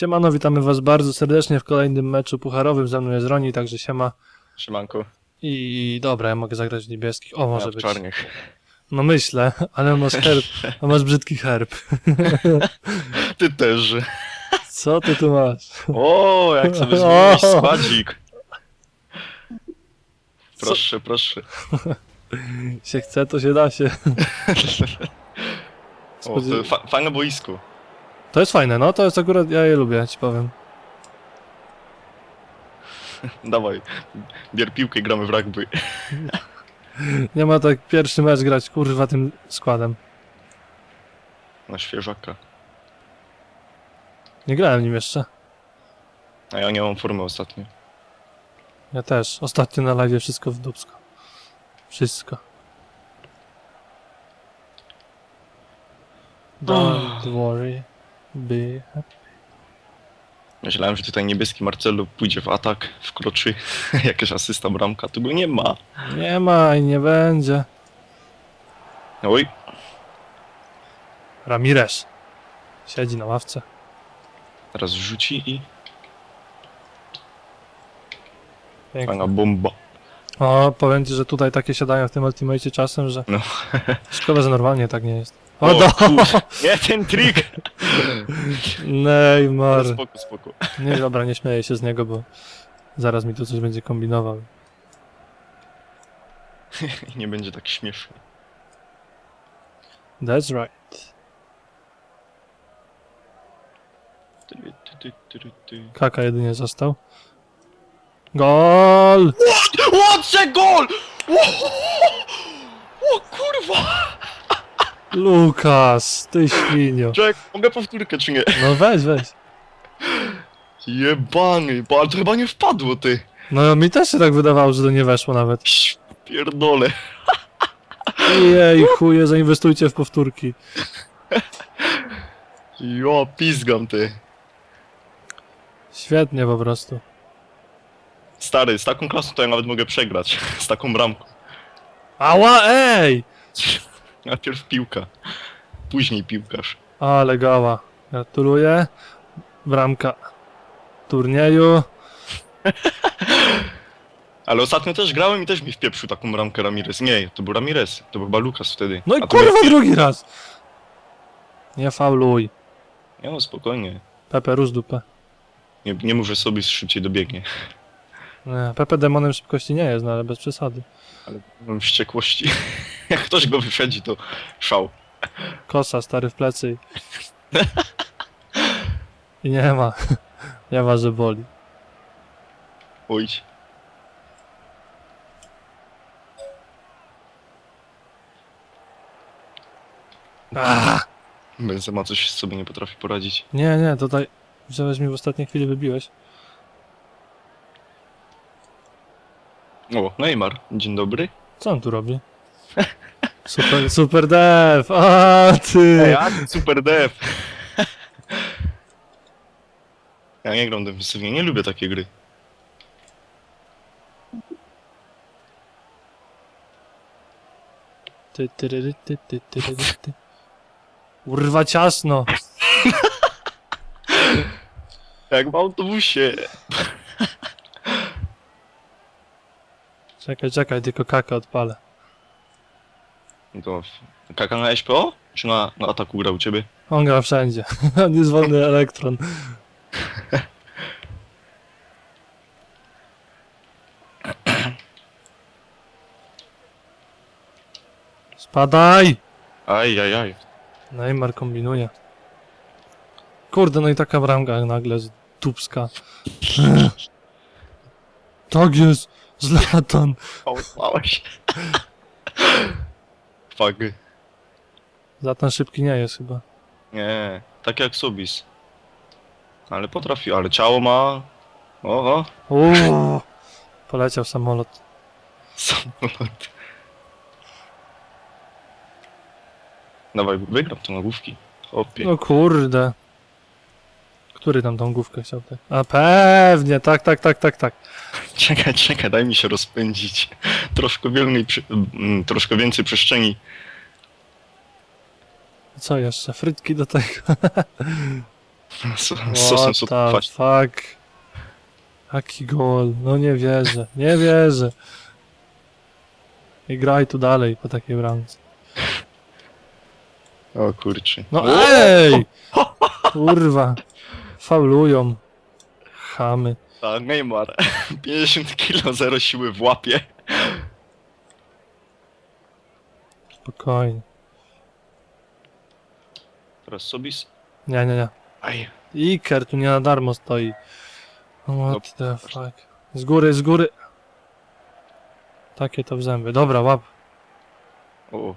Siemano, witamy was bardzo serdecznie w kolejnym meczu pucharowym. Ze mną jest Roni, także siema. Siemanko, I dobra, ja mogę zagrać w niebieskich. O, może ja w być. czarnych. No myślę, ale masz herb, a masz brzydki herb. Ty też. Co ty tu masz? O, jak sobie zmieniłeś składzik. Proszę, proszę. Się chce, to się da się. O, to fa fajne boisko. To jest fajne, no to jest akurat, ja je lubię, ci powiem. Dawaj, bier piłkę i gramy w rugby. Nie ma tak pierwszy mecz grać, kurwa, tym składem. Na świeżaka. Nie grałem nim jeszcze. A ja nie mam formy ostatnio. Ja też. Ostatnio na live wszystko w dupsko. Wszystko. Don't worry. Happy. Myślałem, że tutaj niebieski Marcelo pójdzie w atak, wkroczy. Jakaś asysta bramka, tu go nie ma. Nie ma i nie będzie. Oj, Ramirez. Siedzi na ławce. teraz rzuci i Pięknie. fajna bomba. O, powiem ci, że tutaj takie siadają w tym Ultimate czasem, że No. szkoda, że normalnie tak nie jest. O, O, do! kurwa. Nie, ten trik! Neymar. No, spoko, spoko. Nie, dobra, nie śmieję się z niego, bo zaraz mi tu coś będzie kombinował. Nie będzie tak śmiesznie. That's right. Ty, ty, ty, ty, ty. Kaka jedynie został. Gol! Łocze gol! O, o kurwa! Lukas, ty świnio. Czek, mogę powtórkę czy nie? No weź, weź. Jebany, bo ale to chyba nie wpadło ty. No mi też się tak wydawało, że to nie weszło nawet. Pierdolę. Jej, chuje, zainwestujcie w powtórki. Jo, pizgam ty. Świetnie po prostu. Stary, z taką klasą to ja nawet mogę przegrać. Z taką bramką. Ała, ej! Najpierw piłka. Później piłkarz. Ale gała. Gratuluję. Bramka turnieju. Ale ostatnio też grałem i też mi wpieprzył taką bramkę Ramirez. Nie, to był Ramirez. To był chyba Lukas wtedy. No i A to kurwa drugi raz. Nie fauluj. Nie no, spokojnie. Pepe, rusz dupę. Nie, nie mów, że sobie szybciej dobiegnie. Nie, Pepe demonem szybkości nie jest, no ale bez przesady. Ale mam wściekłości. Jak ktoś go wyprzedzi, to szał. Kosa, stary w plecy. I, nie ma. Nie ma, że boli. Oj. Ah! Benzema coś sobie nie potrafi poradzić. Nie, nie, tutaj wziąłeś mi w ostatniej chwili wybiłeś. O, Neymar. Dzień dobry. Co on tu robi? Super, super dev! A ty! a super def. Ja nie gram defensywnie, nie lubię takiej gry. Ty, ty, ty, ty, ty, ty, ty, ty. Urwa ciasno! Jak w autobusie. Czekaj, czekaj, tylko kakę odpalę. To kaka na SPO? Czy na, na ataku gra u ciebie? On gra wszędzie. On jest wolny elektron. Spadaj! Aj, aj, aj. Neymar kombinuje. Kurde, no i taka bramka nagle z dupska. Tak jest! Zlatan! Pałałeś. Fuck. Zlatan szybki nie jest chyba. Nie, tak jak Sobis. Ale potrafi, ale ciało ma... Oho, Uuu, poleciał samolot. samolot. Dawaj, wygram to na główki. Hopie. No kurde. Który tam tą główkę chciał tak? A pewnie, tak, tak, tak, tak, tak. Czekaj, czekaj, daj mi się rozpędzić. Troszkę przy... mm, troszkę więcej przestrzeni. Co jeszcze? Frytki do tego. Z sosem What the kwaśnym. fuck? Jaki gol? No nie wierzę, nie wierzę. I graj tu dalej po takiej bramce. O kurczę. No ej! Kurwa. Faulują. Chamy. Tak, Neymar. 50 kilo, zero siły w łapie. Spokojnie. Teraz Sobis. Nie, nie, nie. Aj. Iker tu nie na darmo stoi. What the fuck. Z góry, z góry. Takie to w zęby. Dobra, łap. O.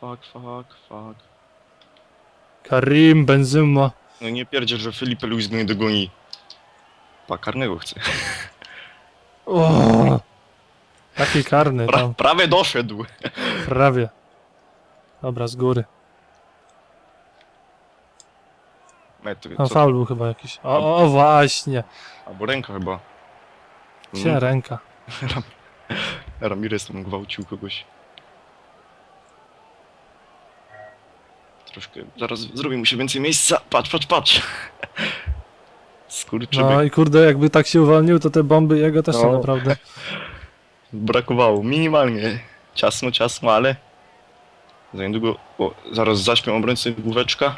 Fuck, fuck, fuck. Karim Benzema. No nie pierdziel, że Felipe Luis go nie dogoni. Pa, karnego chce. O! Taki karny Pra, tam. prawie doszedł. Prawie. Dobra, z góry. Metry, A co? faul był chyba jakiś. O, o właśnie. Albo ręka chyba. Gdzie Mm, ręka? Ramirez tam gwałcił kogoś. Troszkę. Zaraz zrobi mu się więcej miejsca. Patrz, patrz, patrz. Skurczybyk. No i kurde, jakby tak się uwolnił, to te bomby jego też No. naprawdę. Brakowało. Minimalnie. Ciasno, ciasno, ale... Za niedługo... O, zaraz zaśpią obrońcy główeczka.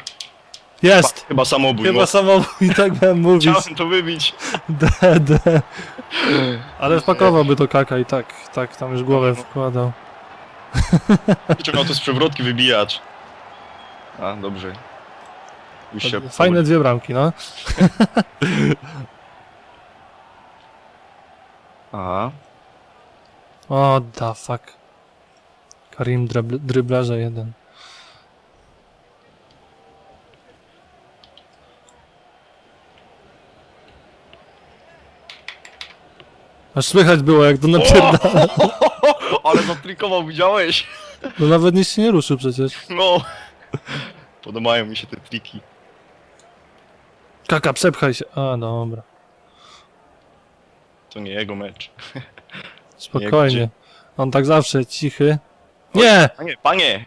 Jest! Pa, chyba samobój. Chyba no. samobój, tak miałem mówić. Chciałem to wybić. D, D. Ale wpakowałby to kaka i tak, tak, tam już głowę wkładał. Wyciągnął to z przewrotki wybijacz. A, dobrze. Już się... Fajne dwie bramki, no. Aha. O, da fuck. Karim dribl- jeden. Aż słychać było jak to napierdala. Ale zatrikował, widziałeś? No nawet nic się nie ruszył przecież. No. Podobają mi się te triki. Kaka, przepchaj się. A, dobra. To nie jego mecz. Spokojnie. On tak zawsze cichy. Nie! Panie, panie!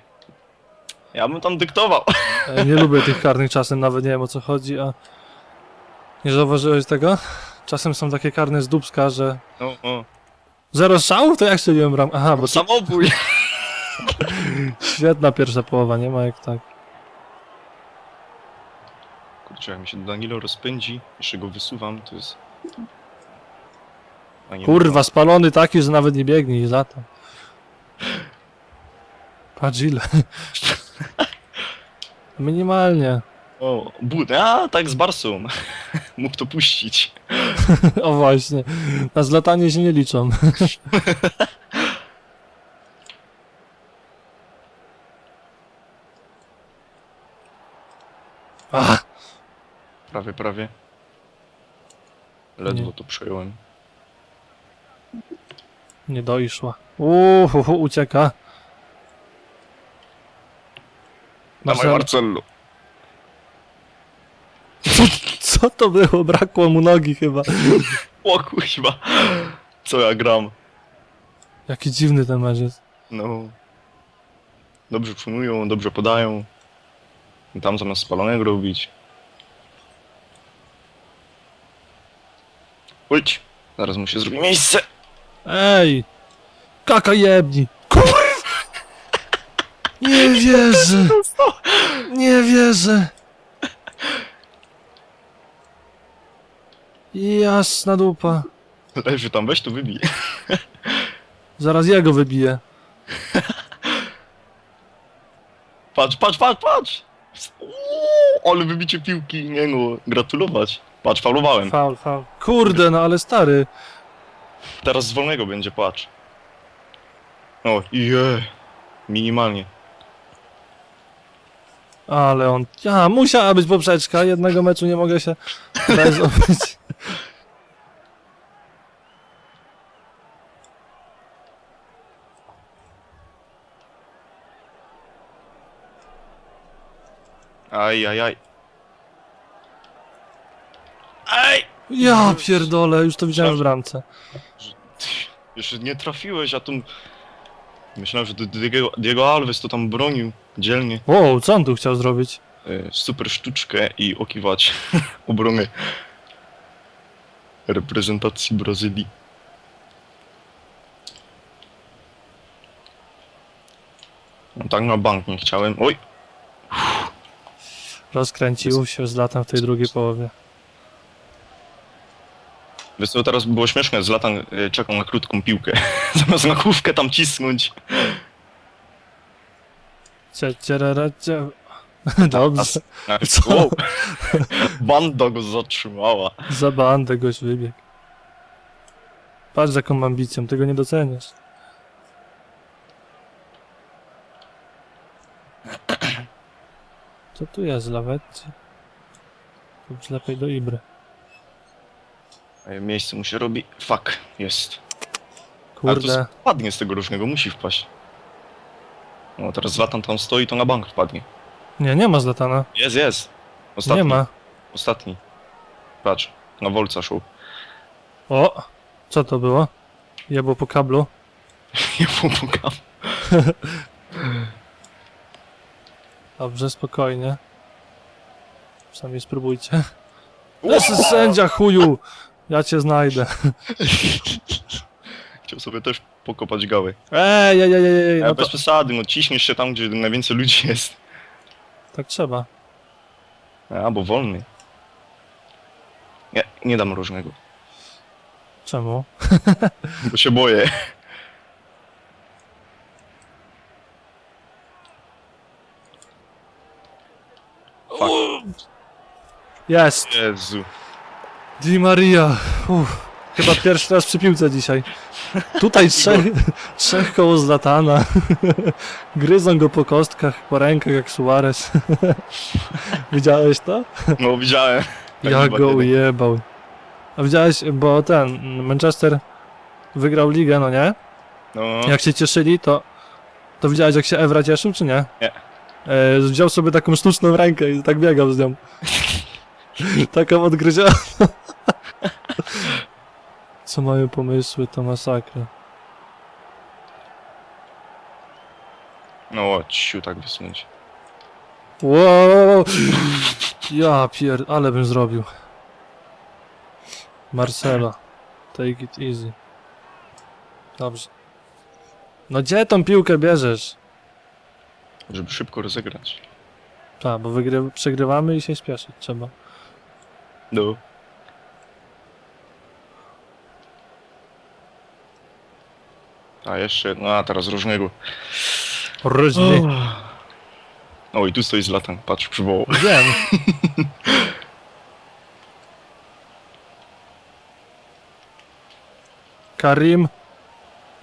Ja bym tam dyktował. E, Nie lubię tych karnych czasem, nawet nie wiem o co chodzi, a... Nie zauważyłeś tego? Czasem są takie karne z dubska, że... No, no. Zero strzałów? To jak strzeliłem bram? Aha, bo Samobój! świetna pierwsza połowa, nie ma jak tak. Kurczę, jak mi się Danilo rozpędzi, jeszcze go wysuwam, to jest... A nie Kurwa, spalony taki, że nawet nie biegnie i lata. Patrz ile. Minimalnie. O, but, a tak z Barsą. Mógł to puścić. O właśnie. Na zlatanie się nie liczą. Ach, Prawie, prawie. Ledwo Nie. to przejąłem. nie dojszła. Uuu, ucieka. Dawaj Marcel- Marcello. Co to było? Brakło mu nogi chyba. O kuźwa. Co ja gram? Jaki dziwny ten mecz jest. No. Dobrze przyjmują, dobrze podają. Tam zamiast spalonego robić. Chodź. Zaraz mu się zrobi miejsce. Ej! Kaka jebni! Kurwa! Nie wierzę! Nie wierzę! Jasna dupa. Leży tam, weź to wybij. Zaraz jego wybiję. Patrz, patrz, patrz, patrz! Uuu, ale wybicie piłki, nie no, gratulować. Patrz, faulowałem. Faul, faul. Kurde, no ale stary. Teraz z wolnego będzie, patrz. O, je. Minimalnie. Ale on... Ja, musiała być poprzeczka. Jednego meczu nie mogę się bez obyć. Aj, aj, aj. Aj! Ja pierdolę, już to widziałem w bramce. Jeszcze nie trafiłeś, a tu... Myślałem, że to Diego, Diego Alves to tam bronił dzielnie. Wow, co on tu chciał zrobić? y, super sztuczkę i okiwać obrony reprezentacji Brazylii. No tak na bank nie chciałem. Oj, Rozkręcił się z latem w tej drugiej połowie. wiesz co, teraz by było śmieszne, Zlatan y, czekał na krótką piłkę. Zamiast na główkę tam cisnąć. Cie. Dobrze. Wow. Banda go zatrzymała. Za bandę goś wybiegł. Patrz z jaką ambicją, tego nie doceniasz. Co tu jest, lawetcie? Lub lepiej do Ibry. Ej, Miejsce mu się robi. Fuck, jest. Ale Kurde, to spadnie z tego różnego, musi wpaść. No teraz Zlatan tam stoi, to na bank wpadnie. nie, nie ma zlatana. Jest, jest. Ostatni. Nie ma. Ostatni. Patrz, na Wolca szło. O! Co to było? Jebło po kablu. Ja pomogam. Dobrze, spokojnie. Sami spróbujcie. Lesy sędzia chuju! Ja cię znajdę. Chciał sobie też pokopać gały. Ej, ej, ej, ej, ej, No no to bez przesady, no ciśniesz się tam, gdzie najwięcej ludzi jest. tak trzeba. A, bo wolny. Nie, nie dam różnego, Czemu? bo się boję. Jest! Jezu. Di Maria! Uff, chyba pierwszy raz przy piłce dzisiaj. Tutaj trzech, trzech koło Zlatana. Gryzą go po kostkach, po rękach jak Suarez. Widziałeś to? No widziałem. Tak chyba go tyle. ujebał. A widziałeś, bo ten, Manchester wygrał ligę, no nie? No, Jak się cieszyli, to, to widziałeś jak się Evra cieszył, czy nie? Nie. E, wziął sobie taką sztuczną rękę i tak biegał z nią. Taką odgryzioną. Co mają pomysły, to masakra. no ciu, tak wysunąć. Wow! Ja pier... ale bym zrobił. Marcelo. Take it easy. Dobrze. No gdzie tą piłkę bierzesz? Żeby szybko rozegrać. Tak, bo wygry... przegrywamy i się śpieszyć trzeba. No. A jeszcze, no a teraz różnego. Różnie. O i tu stoi Zlatan, patrz, przywołał. Wiem. Karim.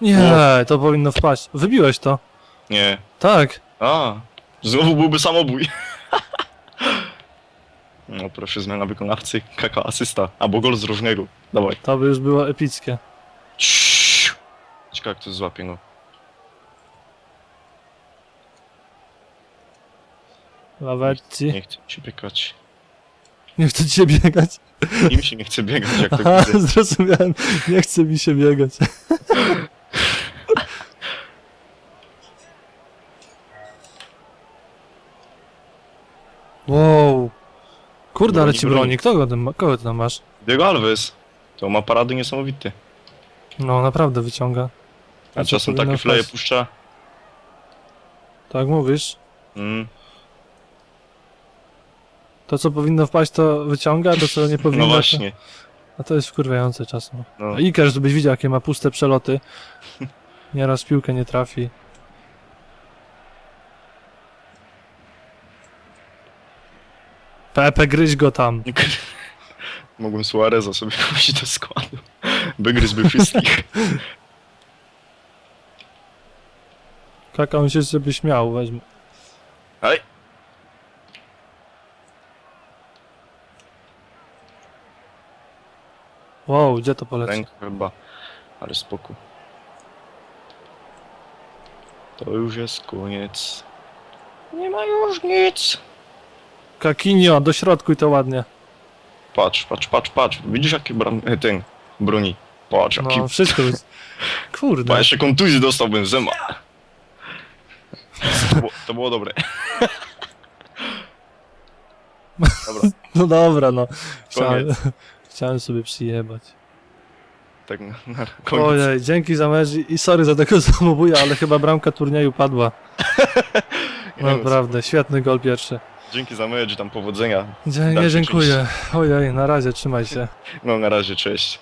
Nie, to powinno wpaść. Wybiłeś to. Nie. Tak. A, znowu byłby samobój. No proszę, zmiana wykonawcy, kaka asysta, albo gol z różnego. Dawaj. To by już było epickie. Ciii. Ciekawe jak to złapie, no. Lawetti. Nie mi się biegać. Nie chcę cię biegać. Im się nie chce biegać, jak to Aha, widzę. zrozumiałem. Nie chce mi się biegać. Kurde, ale ci broni. Kogo, ty ma- kogo ty tam masz? Diego Alves. To ma parady niesamowite. No, naprawdę wyciąga. A czasem powinno takie fleje wpaść? puszcza. Tak mówisz? Mm. To, co powinno wpaść, to wyciąga, a to, co nie powinno, No to... właśnie. A to jest wkurwiające czasem. No. Iker, żebyś widział, jakie ma puste przeloty. Nieraz w piłkę nie trafi. Pepe, gryź go tam. Mogłem Suareza sobie wpuścić do składu. Wygryzłby wszystkich. Kaka, on się sobie śmiał, weźmy. Aj. Wow, gdzie to poleci? Ręka chyba. Ale spoko. To już jest koniec. Nie ma już nic. Kakinio, do środku i to ładnie. Patrz, patrz, patrz, patrz. Widzisz jaki bram... e, ten broni. Patrz, jaki... No, wszystko jest... Kurde. Pa, jeszcze kontuzji dostał Benzema. To było, to było dobre. Dobra, No dobra, no. Chciałem, chciałem sobie przyjebać. tak na, na koniec. Ojej, dzięki za mecz i i sorry za tego samobuja, ale chyba bramka turnieju padła. Naprawdę, świetny gol pierwszy. Dzięki za mecz, tam powodzenia. Dzie- Nie, dziękuję. Ojej, na razie, trzymaj się. No na razie, cześć.